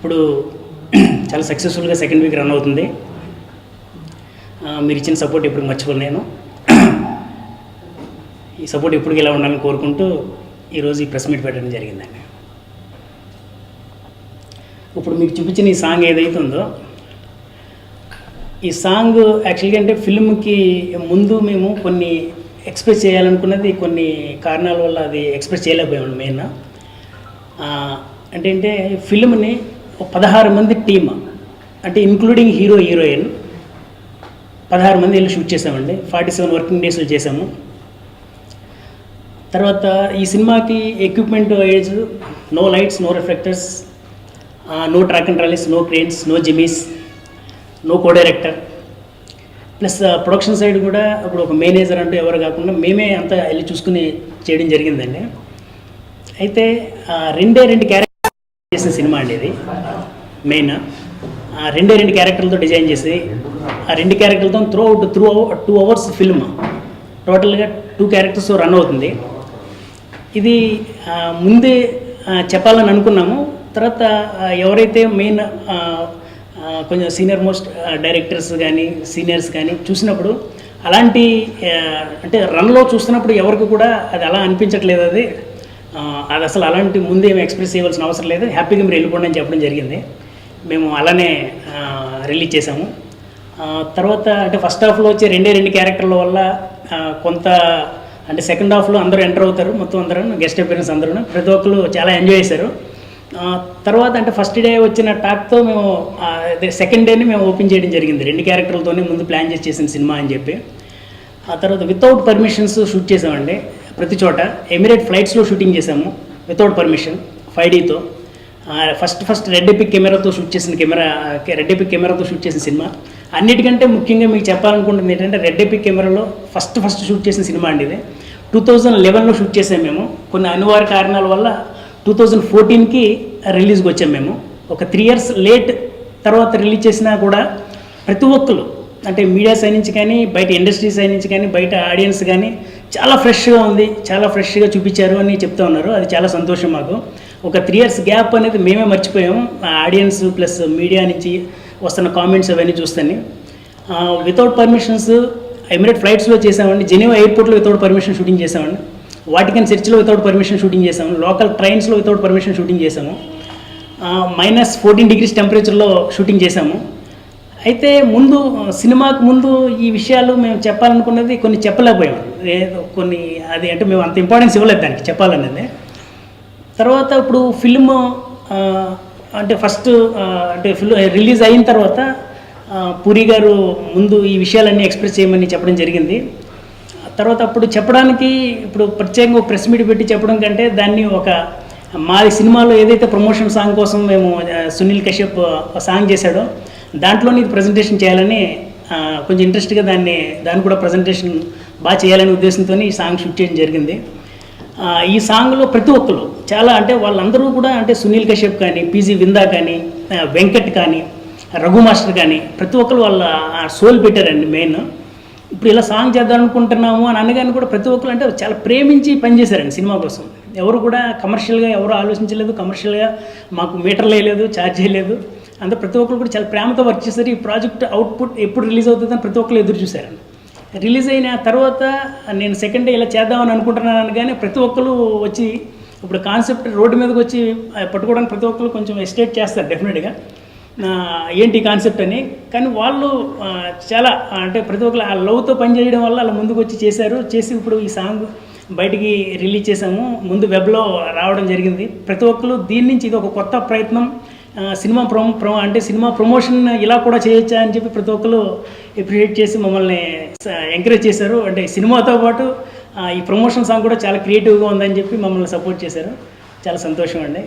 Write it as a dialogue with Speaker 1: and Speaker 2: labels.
Speaker 1: ఇప్పుడు చాలా సక్సెస్ఫుల్గా సెకండ్ వీక్ రన్ అవుతుంది. మీరు ఇచ్చిన సపోర్ట్ ఎప్పుడు మర్చిపోను నేను. ఈ సపోర్ట్ ఎప్పుడు ఇలా ఉండాలని కోరుకుంటూ ఈరోజు ఈ ప్రెస్ మీట్ పెట్టడం జరిగిందండి. ఇప్పుడు మీకు చూపించిన ఈ సాంగ్ ఏదైతే ఉందో ఈ సాంగ్ యాక్చువల్గా అంటే ఫిల్మ్కి ముందు మేము కొన్ని ఎక్స్ప్రెస్ చేయాలనుకున్నది కొన్ని కారణాల వల్ల అది ఎక్స్ప్రెస్ చేయలేకపోయాము మెయిన్ అంటే అంటే ఫిల్మ్ని పదహారు మంది టీమ్ అంటే ఇంక్లూడింగ్ హీరో హీరోయిన్ పదహారు మంది వెళ్ళి షూట్ చేసామండి. ఫార్టీ సెవెన్ వర్కింగ్ డేస్లో చేసాము. తర్వాత ఈ సినిమాకి equipment age no lights no reflectors no track and trolleys no cranes no jimmies no co director plus production side కూడా ఇప్పుడు ఒక మేనేజర్ అంటూ ఎవరు కాకుండా మేమే అంతా వెళ్ళి చూసుకుని చేయడం జరిగిందండి. అయితే రెండే రెండు క్యారెక్టర్ చేసిన సినిమా అండి ఇది. మెయిన్ ఆ రెండే రెండు క్యారెక్టర్లతో డిజైన్ చేసి ఆ రెండు క్యారెక్టర్లతో throughout through our two hours film టోటల్గా టూ క్యారెక్టర్స్ రన్ అవుతుంది. ఇది ముందే చెప్పాలని అనుకున్నాము. తర్వాత ఎవరైతే మెయిన్ కొంచెం సీనియర్ మోస్ట్ డైరెక్టర్స్ కానీ సీనియర్స్ కానీ చూసినప్పుడు అలాంటి అంటే రన్లో చూస్తున్నప్పుడు ఎవరికి కూడా అది అలా అనిపించట్లేదు అది. అది అసలు అలాంటి ముందే ఏమి ఎక్స్ప్రెస్ చేయవలసిన అవసరం లేదు. హ్యాపీగా మీరు వెళ్ళిపోండి అని చెప్పడం జరిగింది. మేము అలానే రిలీజ్ చేసాము తర్వాత అంటే ఫస్ట్ హాఫ్లో వచ్చే రెండే రెండు క్యారెక్టర్ల వల్ల కొంత అంటే సెకండ్ హాఫ్లో అందరూ ఎంటర్ అవుతారు. మొత్తం అందరూ గెస్ట్ అపీరెన్స్ అందరూ. ప్రతి ఒక్కరు చాలా ఎంజాయ్ చేశారు. తర్వాత అంటే ఫస్ట్ డే వచ్చిన టాక్తో మేము సెకండ్ డేని మేము ఓపెన్ చేయడం జరిగింది. రెండు క్యారెక్టర్లతోనే ముందు ప్లాన్ చేసి చేసిన సినిమా అని చెప్పి. ఆ తర్వాత వితౌట్ పర్మిషన్స్ షూట్ చేసామండి ప్రతి చోట ఎమిరేట్ ఫ్లైట్స్లో షూటింగ్ చేసాము వితౌట్ పర్మిషన్ ఫైవ్ డీతో ఫస్ట్ ఫస్ట్ రెడ్ ఎపిక్ కెమెరాతో షూట్ చేసిన కెమెరా రెడ్ ఎపిక్ కెమెరాతో షూట్ చేసిన సినిమా అన్నిటికంటే ముఖ్యంగా మీకు చెప్పాలనుకుంటుంది ఏంటంటే రెడ్ ఎపిక్ కెమెరాలో ఫస్ట్ ఫస్ట్ షూట్ చేసిన సినిమా అండి ఇది. టూ థౌజండ్ లెవెన్లో షూట్ చేసాం మేము. కొన్ని అనివార్య కారణాల వల్ల టూ థౌజండ్ ఫోర్టీన్కి రిలీజ్కి వచ్చాం మేము. ఒక త్రీ ఇయర్స్ లేట్ తర్వాత రిలీజ్ చేసినా కూడా ప్రతి ఒక్కరు అంటే మీడియా సైడ్ నుంచి కానీ బయట ఇండస్ట్రీ సైడ్ నుంచి కానీ బయట ఆడియన్స్ కానీ చాలా ఫ్రెష్గా ఉంది చాలా ఫ్రెష్గా చూపించారు అని చెప్తా ఉన్నారు. అది చాలా సంతోషం మాకు. ఒక త్రీ ఇయర్స్ గ్యాప్ అనేది మేమే మర్చిపోయాము ఆడియన్స్ ప్లస్ మీడియా నుంచి వస్తున్న కామెంట్స్ అవన్నీ చూస్తాను. వితౌట్ పర్మిషన్స్ ఎమిరేట్ ఫ్లైట్స్లో చేసామండి. జెనీవా ఎయిర్పోర్ట్లో వితౌట్ పర్మిషన్ షూటింగ్ చేసామండి. వాటికన్ చర్చిలో వితౌట్ పర్మిషన్ షూటింగ్ చేసాము. లోకల్ ట్రైన్స్లో వితౌట్ పర్మిషన్ షూటింగ్ చేసాము. మైనస్ ఫోర్టీన్ డిగ్రీస్ టెంపరేచర్లో షూటింగ్ చేసాము. అయితే ముందు సినిమాకు ముందు ఈ విషయాలు మేము చెప్పాలనుకున్నది కొన్ని చెప్పలేకపోయాం. ఏదో కొన్ని అది అంటే మేము అంత ఇంపార్టెన్స్ ఇవ్వలేదు దానికి చెప్పాలనేది. తర్వాత ఇప్పుడు ఫిల్మ్ అంటే ఫస్ట్ అంటే ఫిల్మ్ రిలీజ్ అయిన తర్వాత పూరి గారు ముందు ఈ విషయాలన్నీ ఎక్స్ప్రెస్ చేయమని చెప్పడం జరిగింది. తర్వాత అప్పుడు చెప్పడానికి ఇప్పుడు ప్రత్యేకంగా ప్రెస్ మీట్ పెట్టి చెప్పడం కంటే దాన్ని ఒక మాది సినిమాలో ఏదైతే ప్రమోషన్ సాంగ్ కోసం మేము సునీల్ కశ్యప్ సాంగ్ చేశాడో దాంట్లో ఇది ప్రజెంటేషన్ చేయాలని కొంచెం ఇంట్రెస్ట్గా దాన్ని దాన్ని కూడా ప్రజెంటేషన్ బాగా చేయాలనే ఉద్దేశంతో ఈ సాంగ్ షూట్ చేయడం జరిగింది. ఈ సాంగ్లో ప్రతి ఒక్కరు చాలా అంటే వాళ్ళందరూ కూడా అంటే సునీల్ కశ్యప్ కానీ పీజీ విందా కానీ వెంకట్ కానీ రఘు మాస్టర్ కానీ ప్రతి ఒక్కరు వాళ్ళ సోల్ పెట్టారండి మెయిన్ ఇప్పుడు ఇలా సాంగ్ చేద్దాం అనుకుంటున్నాము అని అనగానే కూడా ప్రతి ఒక్కరు అంటే చాలా ప్రేమించి పనిచేశారండి సినిమా కోసం. ఎవరు కూడా కమర్షియల్గా ఎవరు ఆలోచించలేదు కమర్షియల్గా మాకు మీటర్లు వేయలేదు ఛార్జ్ చేయలేదు. అంత ప్రతి ఒక్కరు కూడా చాలా ప్రేమతో వర్క్ చేశారు. ఈ ప్రాజెక్ట్ అవుట్పుట్ ఎప్పుడు రిలీజ్ అవుతుందని ప్రతి ఒక్కరు ఎదురు చూశారండి రిలీజ్ అయిన తర్వాత నేను సెకండ్ డే ఇలా చేద్దామని అనుకుంటున్నాను కానీ ప్రతి ఒక్కరు వచ్చి ఇప్పుడు కాన్సెప్ట్ రోడ్డు మీదకి వచ్చి పట్టుకోవడానికి ప్రతి ఒక్కరు కొంచెం ఎస్టేట్ చేస్తారు డెఫినెట్గా ఏంటి కాన్సెప్ట్ అని? కానీ వాళ్ళు చాలా అంటే ప్రతి ఒక్కరు ఆ లవ్తో పనిచేయడం వల్ల అలా ముందుకు వచ్చి చేశారు. చేసి ఇప్పుడు ఈ సాంగ్ బయటికి రిలీజ్ చేసాము ముందు వెబ్లో రావడం జరిగింది. ప్రతి ఒక్కరు దీని నుంచి ఇది ఒక కొత్త ప్రయత్నం. సినిమా ప్రమో ప్రమో అంటే సినిమా ప్రమోషన్ ఇలా కూడా చేయొచ్చా అని చెప్పి ప్రతి ఒక్కరు అప్రిషియేట్ చేసి మమ్మల్ని ఎంకరేజ్ చేశారు. అంటే సినిమాతో పాటు ఈ ప్రమోషన్ సాంగ్ కూడా చాలా క్రియేటివ్గా ఉందని చెప్పి మమ్మల్ని సపోర్ట్ చేశారు. చాలా సంతోషం అండి.